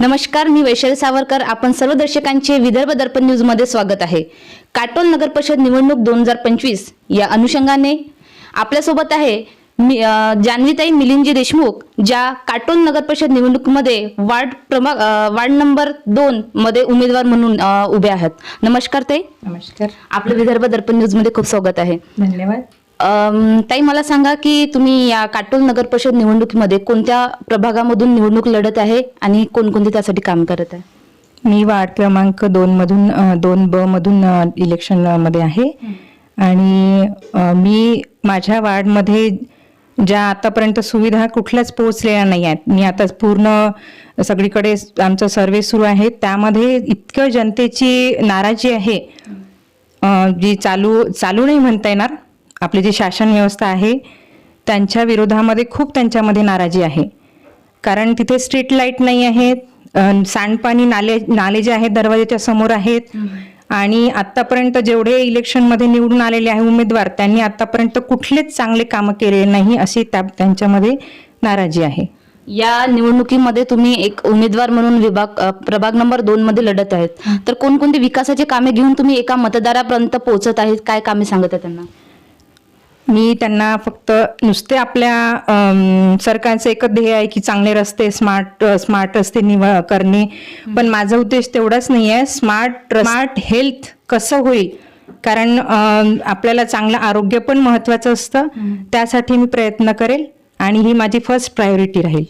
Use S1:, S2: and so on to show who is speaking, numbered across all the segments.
S1: नमस्कार मी वैशाली सावरकर. आपण सर्व दर्शकांचे विदर्भ दर्पण न्यूजमध्ये स्वागत आहे. काटोल नगर परिषद निवडणूक दोन हजार पंचवीस या अनुषंगाने आपल्यासोबत आहे जान्हवीताई मिलिंदजी देशमुख ज्या काटोल नगर परिषद निवडणुकीमध्ये वार्ड क्रमांक वार्ड नंबर दोन मध्ये उमेदवार म्हणून उभे आहेत. नमस्कार ताई.
S2: नमस्कार.
S1: आपलं विदर्भ दर्पण न्यूजमध्ये खूप स्वागत आहे.
S2: धन्यवाद.
S1: ताई मला सांगा की तुम्ही या काटोल नगर परिषद निवडणुकीमध्ये कोणत्या प्रभागामधून निवडणूक लढत आहे आणि कोणकोणते त्यासाठी काम करत आहे?
S2: मी वार्ड क्रमांक दोन मधून दोन ब मधून इलेक्शनमध्ये आहे. आणि मी माझ्या वार्डमध्ये ज्या आतापर्यंत सुविधा कुठल्याच पोहोचलेल्या नाही आहेत. मी आता पूर्ण सगळीकडे आमचा सर्वे सुरू आहे. त्यामध्ये इतकं जनतेची नाराजी आहे. जी चालू चालू नाही म्हणता येणार. आपली जी शासन व्यवस्था आहे त्यांच्या विरोधामध्ये खूप त्यांच्यामध्ये नाराजी आहे. कारण तिथे स्ट्रीट लाइट नाही आहेत सांडपाणी नाले नाले जे आहेत दरवाजाच्या समोर आहेत आणि आतापर्यंत जेवढे इलेक्शनमध्ये निवडून आलेले आहे उमेदवार त्यांनी आतापर्यंत कुठलेच चांगले कामं केलेले नाही अशी त्या त्यांच्यामध्ये नाराजी आहे.
S1: या निवडणुकीमध्ये तुम्ही एक उमेदवार म्हणून विभाग प्रभाग नंबर दोन मध्ये लढत आहेत. तर कोणकोणती विकासाची कामे घेऊन तुम्ही एका मतदारापर्यंत पोहोचत आहेत? काय कामे सांगत आहे त्यांना?
S2: मी त्यांना फक्त नुसते आपल्या सरकारचं एकच ध्येय आहे की चांगले रस्ते स्मार्ट स्मार्ट रस्ते निव करणे. पण माझा उद्देश तेवढाच नाही आहे. स्मार्ट स्मार्ट हेल्थ कसं होईल? कारण आपल्याला चांगलं आरोग्य पण महत्वाचं असतं. त्यासाठी मी प्रयत्न करेल आणि ही माझी फर्स्ट प्रायोरिटी राहील.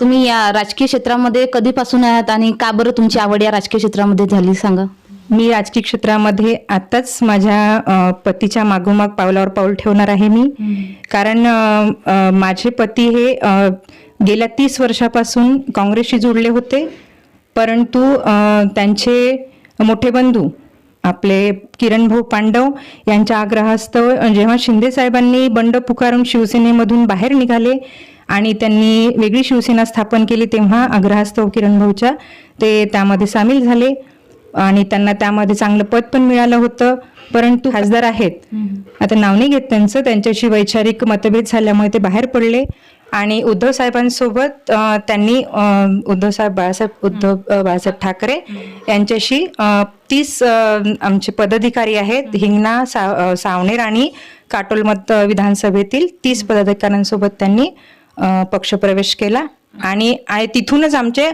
S1: तुम्ही या राजकीय क्षेत्रामध्ये कधीपासून आहात आणि का बरं तुमची आवड या राजकीय क्षेत्रामध्ये झाली सांगा?
S2: मी राजकीय क्षेत्रामध्ये आताच माझ्या पतीच्या मागोमाग पावलावर पाऊल ठेवणार आहे मी. कारण माझे पती हे गेल्या तीस वर्षापासून काँग्रेसशी जोडले होते. परंतु त्यांचे मोठे बंधू आपले किरण भाऊ पांडव यांच्या आग्रहास्तव जेव्हा शिंदे साहेबांनी बंड पुकारून शिवसेनेमधून बाहेर निघाले आणि त्यांनी वेगळी शिवसेना स्थापन केली तेव्हा आग्रहास्तव किरण भाऊच्या ते त्यामध्ये सामील झाले. आणि त्यांना त्यामध्ये चांगलं पद पण मिळालं होतं परंतु खासदार आहेत. आता नाव नाही घेत त्यांचं त्यांच्याशी वैचारिक मतभेद झाल्यामुळे ते बाहेर पडले. आणि उद्धव साहेबांसोबत त्यांनी उद्धव साहेब बाळासाहेब उद्धव बाळासाहेब ठाकरे यांच्याशी तीस आमचे पदाधिकारी आहेत. हिंगणा सा सावनेर आणि काटोल मत विधानसभेतील तीस पदाधिकाऱ्यांसोबत त्यांनी पक्षप्रवेश केला. आणि तिथूनच आमचे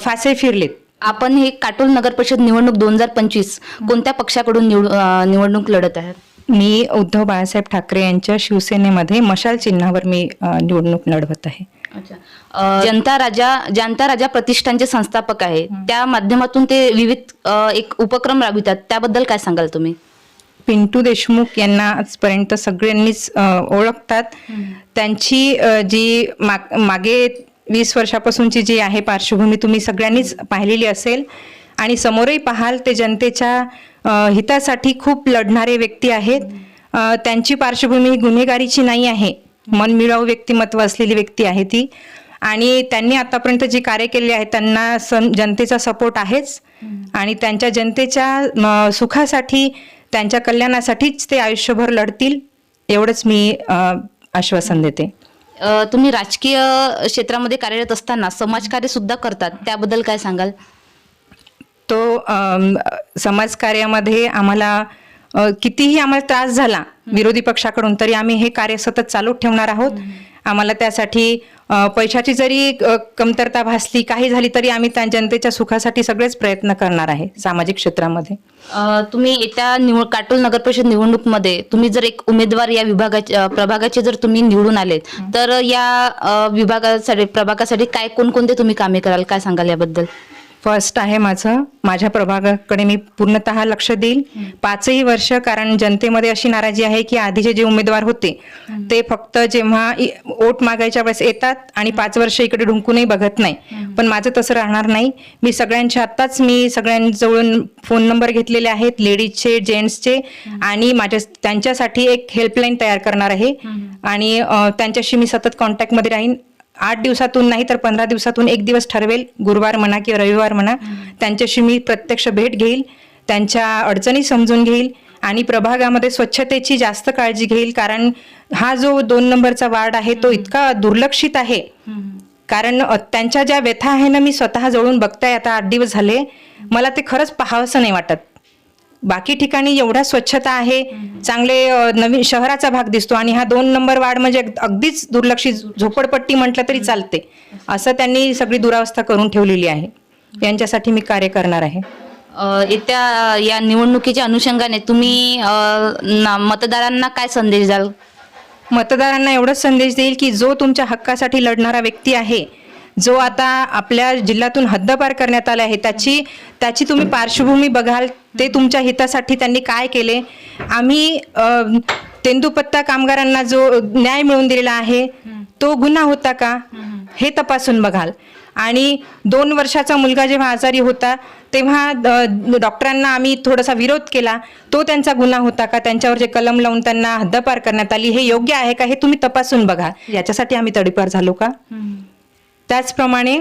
S2: फासे फिरलेत.
S1: आपण हे काटोल नगर परिषद निवडणूक दोन हजार पंचवीस कोणत्या पक्षाकडून निवड निवडणूक लढत आहेत
S2: मी उद्धव बाळासाहेब ठाकरे यांच्या शिवसेनेमध्ये मशाल चिन्हावर मी निवडणूक लढवत आहे.
S1: जनता राजा जनता राजा प्रतिष्ठानचे संस्थापक आहे त्या माध्यमातून ते विविध एक उपक्रम राबवितात. त्याबद्दल काय सांगाल तुम्ही?
S2: पिंटू देशमुख यांना आजपर्यंत सगळ्यांनीच ओळखतात. त्यांची जी मागे वीस वर्षापासूनची जी आहे पार्श्वभूमी तुम्ही सगळ्यांनीच पाहिलेली असेल. आणि समोरही पाहाल ते जनतेच्या हितासाठी खूप लढणारे व्यक्ती आहेत. त्यांची पार्श्वभूमी ही गुन्हेगारीची नाही आहे. मनमिळाऊ व्यक्तिमत्व असलेली व्यक्ती आहे ती. आणि त्यांनी आतापर्यंत जे कार्य केले आहे त्यांना सं जनतेचा सपोर्ट आहेच. आणि त्यांच्या जनतेच्या सुखासाठी त्यांच्या कल्याणासाठीच ते आयुष्यभर लढतील एवढंच मी आश्वासन देते.
S1: तुम्ही राजकीय क्षेत्रामध्ये कार्यरत असताना समाजकार्य सुद्धा करतात त्याबद्दल काय सांगाल?
S2: तो समाजकार्यामध्ये आम्हाला कितीही आम्हाला त्रास झाला विरोधी पक्षाकडून तरी आम्ही हे कार्य सतत चालू ठेवणार आहोत. आम्हाला त्यासाठी पैशाची जरी कमतरता भासली काही झाली तरी आम्ही त्या जनतेच्या सुखासाठी सगळेच प्रयत्न करणार आहे सामाजिक क्षेत्रामध्ये.
S1: तुम्ही येत्या निवड काटोल नगर परिषद निवडणूकमध्ये तुम्ही जर एक उमेदवार या विभागाच्या प्रभागाचे जर तुम्ही निवडून आलेत तर या विभागासाठी प्रभागासाठी काय कोणकोणते तुम्ही कामे कराल काय सांगाल याबद्दल?
S2: फर्स्ट आहे माझं. माझ्या प्रभागाकडे मी पूर्णतः लक्ष देईल. पाचही वर्ष कारण जनतेमध्ये अशी नाराजी आहे की आधीचे जे उमेदवार होते ते फक्त जेव्हा वोट मागायच्या वेळेस येतात आणि पाच वर्ष इकडे ढुंकूनही बघत नाही. पण माझं तसं राहणार नाही. मी सगळ्यांच्या आत्ताच मी सगळ्यांजवळून फोन नंबर घेतलेले आहेत लेडीजचे जेंट्सचे आणि माझ्या त्यांच्यासाठी एक हेल्पलाईन तयार करणार आहे. आणि त्यांच्याशी मी सतत कॉन्टॅक्टमध्ये राहीन. आठ दिवसातून नाही तर पंधरा दिवसातून एक दिवस ठरवेल. गुरुवार म्हणा किंवा रविवार म्हणा. त्यांच्याशी मी प्रत्यक्ष भेट घेईल. त्यांच्या अडचणी समजून घेईल आणि प्रभागामध्ये स्वच्छतेची जास्त काळजी घेईल. कारण हा जो दोन नंबरचा वार्ड आहे तो इतका दुर्लक्षित आहे. कारण त्यांच्या ज्या व्यथा आहे ना मी स्वतः जवळून बघताय. आता आठ दिवस झाले. मला ते खरंच पाहावंसं नाही वाटत. बाकी ठिकाणी एवढा स्वच्छता आहे. चांगले नवीन शहराचा भाग दिसतो आणि हा दोन नंबर वार्ड म्हणजे अग- अगदीच दुर्लक्षित झोपडपट्टी म्हटलं तरी चालते. असं त्यांनी सगळी दुरावस्था करून ठेवलेली आहे. यांच्यासाठी मी कार्य करणार आहे.
S1: येत्या या निवडणुकीच्या अनुषंगाने तुम्ही मतदारांना काय संदेश द्याल?
S2: मतदारांना एवढाच संदेश देईल की जो तुमच्या हक्कासाठी लढणारा व्यक्ती आहे जो आता आपल्या जिल्ह्यातून हद्दपार करण्यात आला आहे त्याची त्याची तुम्ही पार्श्वभूमी बघाल ते तुमच्या हितासाठी त्यांनी काय केले? आम्ही तेंदुपत्ता कामगारांना जो न्याय मिळवून दिलेला आहे तो गुन्हा होता का? हे तपासून बघाल. आणि दोन वर्षाचा मुलगा जेव्हा आजारी होता तेव्हा डॉक्टरांना आम्ही थोडासा विरोध केला. तो त्यांचा गुन्हा होता का? त्यांच्यावर जे कलम लावून त्यांना हद्दपार करण्यात आली हे योग्य आहे का? हे तुम्ही तपासून बघा. याच्यासाठी आम्ही तडीपार झालो का? त्याचप्रमाणे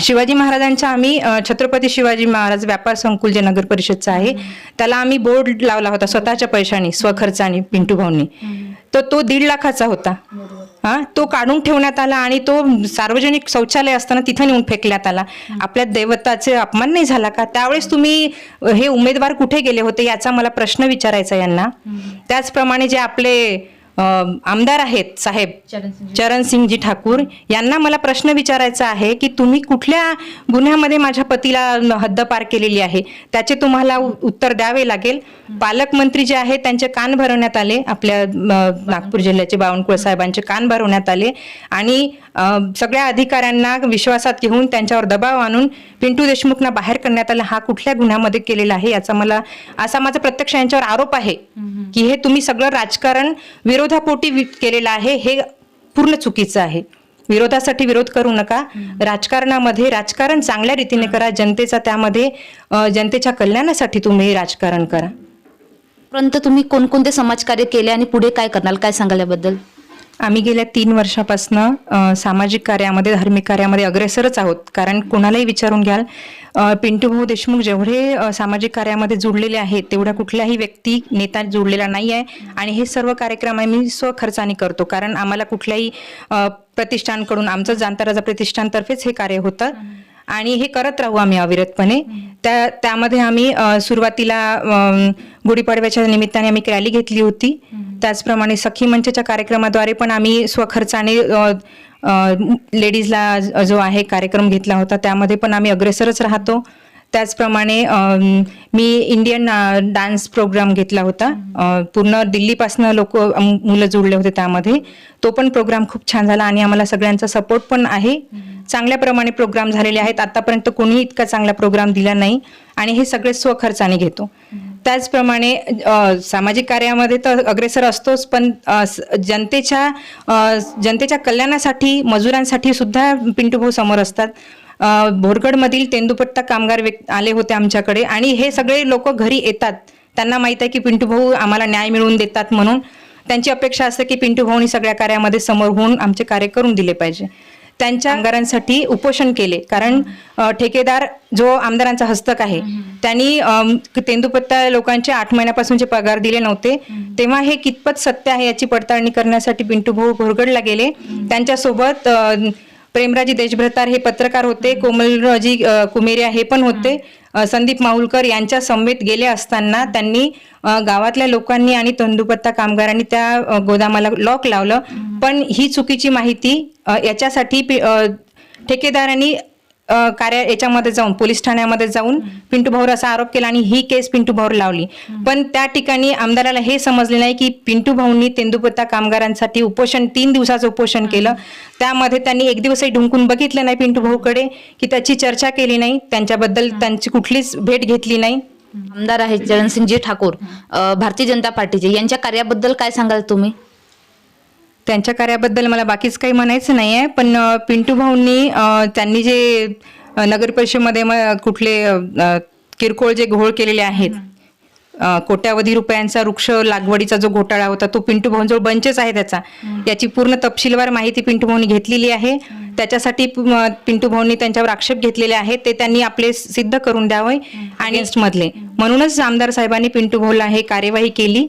S2: शिवाजी महाराजांच्या आम्ही छत्रपती शिवाजी महाराज व्यापार संकुल जे नगर परिषदचं आहे त्याला आम्ही बोर्ड लावला होता स्वतःच्या पैशाने स्वखर्चाने पिंटू भाऊंनी. तर तो दीड लाखाचा होता. हा तो काढून ठेवण्यात आला आणि तो सार्वजनिक शौचालय असताना तिथं नेऊन फेकण्यात आला. आपल्या दैवताचे अपमान नाही झाला का? त्यावेळेस तुम्ही हे उमेदवार कुठे गेले होते याचा मला प्रश्न विचारायचा यांना. त्याचप्रमाणे जे आपले आमदार आहेत साहेब. चरणसिंगजी ठाकूर. यांना मला प्रश्न विचारायचा आहे की तुम्ही कुठल्या गुन्ह्यामध्ये माझ्या पतीला हद्दपार केलेली आहे? त्याचे तुम्हाला उत्तर द्यावे लागेल. पालकमंत्री जे आहेत त्यांचे कान भरवण्यात आले. आपल्या नागपूर जिल्ह्याचे बावनकुळे साहेबांचे कान भरवण्यात आले. आणि सगळ्या अधिकाऱ्यांना विश्वासात घेऊन त्यांच्यावर दबाव आणून पिंटू देशमुखना बाहेर करण्यात आला. हा कुठल्या गुन्ह्यामध्ये केलेला आहे याचा मला असा माझा प्रत्यक्ष यांच्यावर आरोप आहे की हे तुम्ही सगळं राजकारण विरोधापोटी केलेलं आहे हे पूर्ण चुकीचं आहे. विरोधासाठी विरोध करू नका. राजकारणामध्ये राजकारण चांगल्या रीतीने करा. जनतेचा त्यामध्ये जनतेच्या कल्याणासाठी तुम्ही राजकारण करा.
S1: परंतु तुम्ही कोणकोणते समाजकार्य केले आणि पुढे काय करणार काय सांगाल याबद्दल?
S2: आम्ही गेल्या तीन वर्षापासनं सामाजिक कार्यामध्ये धार्मिक कार्यामध्ये अग्रेसरच आहोत. कारण कोणालाही विचारून घ्याल पिंटू भाऊ देशमुख जेवढे सामाजिक कार्यामध्ये जुडलेले आहेत तेवढ्या कुठल्याही व्यक्ती नेता जुडलेला नाही आहे आणि हे सर्व कार्यक्रम आम्ही स्वखर्चाने करतो. कारण आम्हाला कुठल्याही प्रतिष्ठानकडून आमचं जाणताराजा प्रतिष्ठानतर्फेच हे कार्य होतं. आणि हे करत राहू आम्ही अविरतपणे. त्या त्यामध्ये आम्ही सुरुवातीला गुढीपाडव्याच्या निमित्ताने आम्ही रॅली घेतली होती. त्याचप्रमाणे सखी मंचच्या कार्यक्रमाद्वारे पण आम्ही स्वखर्चाने लेडीजला जो आहे कार्यक्रम घेतला होता त्यामध्ये पण आम्ही अग्रेसरच राहतो. त्याचप्रमाणे मी इंडियन डान्स प्रोग्राम घेतला होता. पूर्ण दिल्लीपासनं लोक मुलं जुळले होते त्यामध्ये. तो पण प्रोग्राम खूप छान झाला आणि आम्हाला सगळ्यांचा सपोर्ट पण आहे. चांगल्या प्रमाणे प्रोग्राम झालेले आहेत. आतापर्यंत कोणीही इतका चांगला प्रोग्राम दिला नाही आणि हे सगळे स्वखर्चाने घेतो. त्याचप्रमाणे सामाजिक कार्यामध्ये तर अग्रेसर असतोच पण जनतेच्या जनतेच्या कल्याणासाठी मजुरांसाठी सुद्धा पिंटू भाऊ समोर असतात. अ, बोरगडमधील तेंदुपट्टा कामगार आले होते आमच्याकडे आणि हे सगळे लोक घरी येतात. त्यांना माहीत आहे की पिंटू भाऊ आम्हाला न्याय मिळवून देतात म्हणून. त्यांची अपेक्षा असते की पिंटू भाऊनी सगळ्या कार्यामध्ये समोर होऊन आमचे कार्य करून दिले पाहिजे. त्यांच्या कामगारांसाठी उपोषण केले. कारण ठेकेदार जो आमदारांचा हस्तक आहे त्यांनी तेंदुपत्ता लोकांचे आठ महिन्यापासूनचे पगार दिले नव्हते. तेव्हा हे कितपत सत्य आहे याची पडताळणी करण्यासाठी पिंटू भाऊ घोरगडला गेले. त्यांच्यासोबत प्रेमराजी देशभ्रतार हे पत्रकार होते. कोमलराजी कुमेरिया हे पण होते. संदीप माहुलकर यांच्या समवेत गेले असताना त्यांनी गावातल्या लोकांनी आणि तंदुपत्ता कामगारांनी त्या गोदामाला लॉक लावलं. पण ही चुकीची माहिती याच्यासाठी ठेकेदारांनी कार्य याच्यामध्ये जाऊन पोलीस ठाण्यामध्ये जाऊन पिंटू भाऊर असा आरोप केला आणि ही केस पिंटू भाऊर लावली. पण त्या ठिकाणी आमदाराला हे समजले नाही की पिंटू भाऊंनी तेंदुपत्ता कामगारांसाठी उपोषण तीन दिवसाचं उपोषण केलं. त्यामध्ये त्यांनी एक दिवसही ढुंकून बघितलं नाही पिंटू भाऊकडे की त्याची चर्चा केली नाही. त्यांच्याबद्दल त्यांची कुठलीच भेट घेतली नाही.
S1: आमदार आहेत चरणसिंगजी ठाकूर भारतीय जनता पार्टीचे. यांच्या कार्याबद्दल काय सांगाल तुम्ही?
S2: त्यांच्या कार्याबद्दल मला बाकीच काही म्हणायचं नाही आहे पण पिंटू भाऊंनी त्यांनी जे नगर परिषदेमध्ये म- कुठले किरकोळ जे घोळ केलेले आहेत कोट्यावधी रुपयांचा वृक्ष लागवडीचा जो घोटाळा होता तो पिंटू भाऊंजवळ बंचच आहे त्याचा. याची पूर्ण तपशीलवार माहिती पिंटू भाऊंनी घेतलेली आहे. त्याच्यासाठी पिंटू भाऊंनी त्यांच्यावर आक्षेप घेतलेले आहेत. ते त्यांनी आपले सिद्ध करून द्यावे आणि मधले. म्हणूनच आमदार साहेबांनी पिंटू भाऊला हे कार्यवाही केली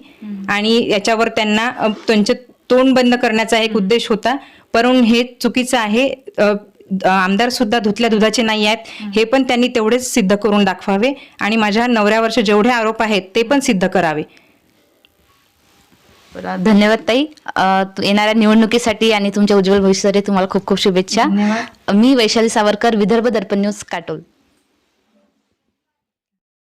S2: आणि याच्यावर त्यांना त्यांचे तोंड बंद करण्याचा एक उद्देश होता. परंतु हे चुकीचं आहे. आमदार सुद्धा धुतल्या दुधाचे नाही आहेत. हे पण त्यांनी तेवढेच सिद्ध करून दाखवावे आणि माझ्या नवऱ्यावरचे जेवढे आरोप आहेत ते पण सिद्ध करावे.
S1: धन्यवाद ताई. येणाऱ्या निवडणुकीसाठी आणि तुमच्या उज्ज्वल भविष्यासाठी तुम्हाला खूप खूप शुभेच्छा. मी वैशाली सावरकर विदर्भ दर्पण न्यूज काटोल.